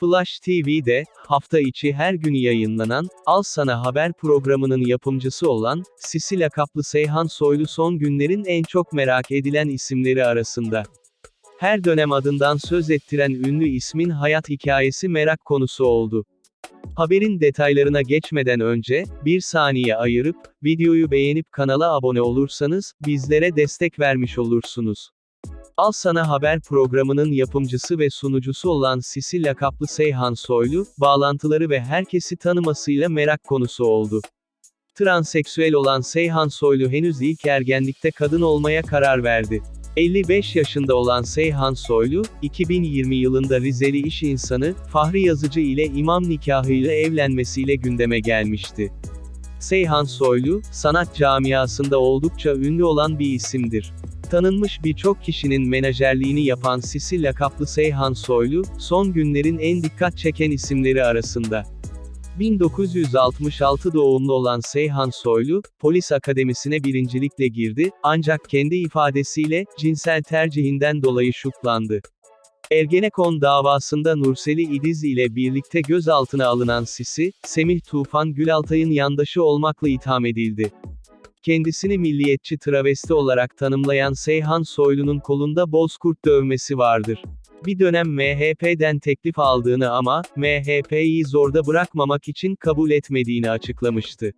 Flash TV'de, hafta içi her gün yayınlanan, Al Sana Haber programının yapımcısı olan, Sisi lakaplı Seyhan Soylu son günlerin en çok merak edilen isimleri arasında. Her dönem adından söz ettiren ünlü ismin hayat hikayesi merak konusu oldu. Haberin detaylarına geçmeden önce, bir saniye ayırıp, videoyu beğenip kanala abone olursanız, bizlere destek vermiş olursunuz. Al Sana Haber programının yapımcısı ve sunucusu olan Sisi lakaplı Seyhan Soylu, bağlantıları ve herkesi tanımasıyla merak konusu oldu. Transseksüel olan Seyhan Soylu henüz ilk ergenlikte kadın olmaya karar verdi. 55 yaşında olan Seyhan Soylu, 2020 yılında Rizeli iş insanı, Fahri Yazıcı ile imam nikahıyla evlenmesiyle gündeme gelmişti. Seyhan Soylu, sanat camiasında oldukça ünlü olan bir isimdir. Tanınmış birçok kişinin menajerliğini yapan Sisi lakaplı Seyhan Soylu, son günlerin en dikkat çeken isimleri arasında. 1966 doğumlu olan Seyhan Soylu, polis akademisine birincilikle girdi, ancak kendi ifadesiyle, cinsel tercihinden dolayı şutlandı. Ergenekon davasında Nurseli İdiz ile birlikte gözaltına alınan Sisi, Semih Tufan Gülaltay'ın yandaşı olmakla itham edildi. Kendisini milliyetçi travesti olarak tanımlayan Seyhan Soylu'nun kolunda bozkurt dövmesi vardır. Bir dönem MHP'den teklif aldığını ama, MHP'yi zorda bırakmamak için kabul etmediğini açıklamıştı.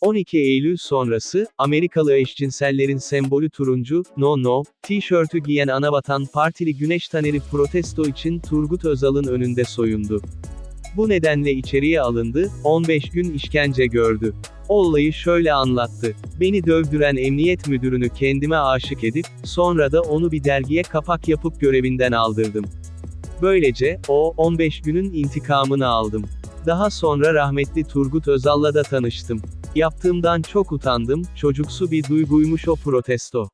12 Eylül sonrası, Amerikalı eşcinsellerin sembolü turuncu, no no, tişörtü giyen Anavatan Partili Güneş Taneri protesto için Turgut Özal'ın önünde soyundu. Bu nedenle içeriye alındı, 15 gün işkence gördü. Olayı şöyle anlattı. Beni dövdüren emniyet müdürünü kendime aşık edip, sonra da onu bir dergiye kapak yapıp görevinden aldırdım. Böylece, o, 15 günün intikamını aldım. Daha sonra rahmetli Turgut Özal'la da tanıştım. Yaptığımdan çok utandım, çocuksu bir duyguymuş o protesto.